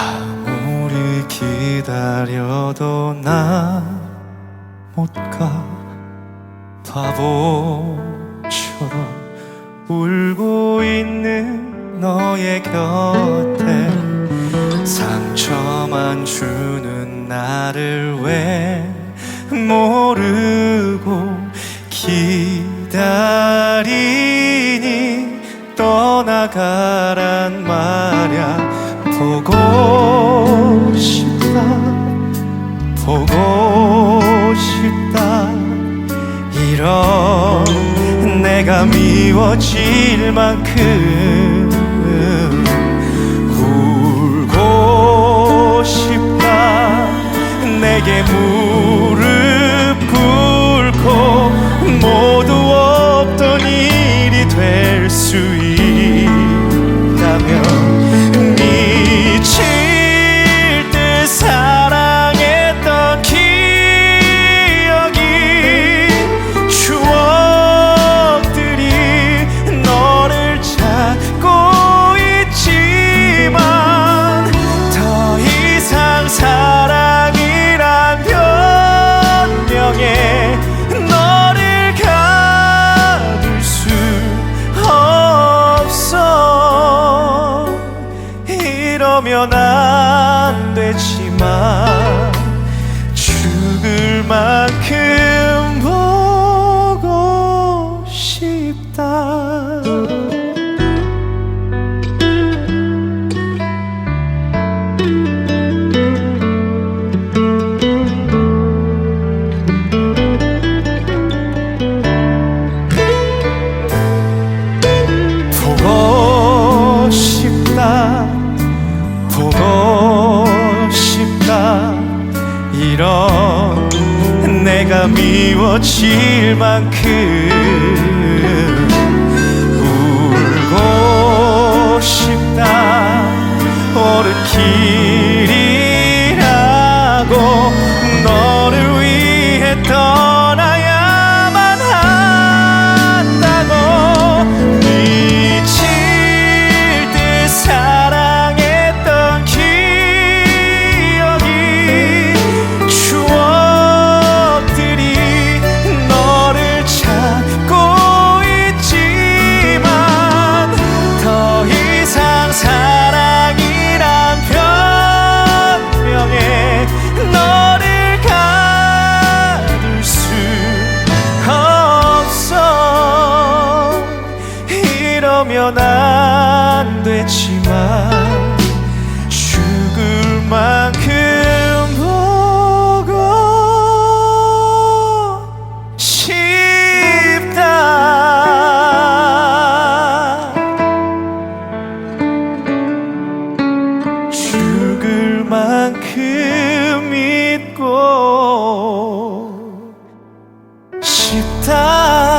아무리 기다려도 나 못 가. 바보처럼 울고 있는 너의 곁에 상처만 주는 나를 왜 모르고 기다리니? 떠나가란 말야. 보고 싶다. 보고 싶다. 이런 내가 미워질 만큼 안 되지만 죽을 만큼 미워질 만큼 만큼 믿고 싶다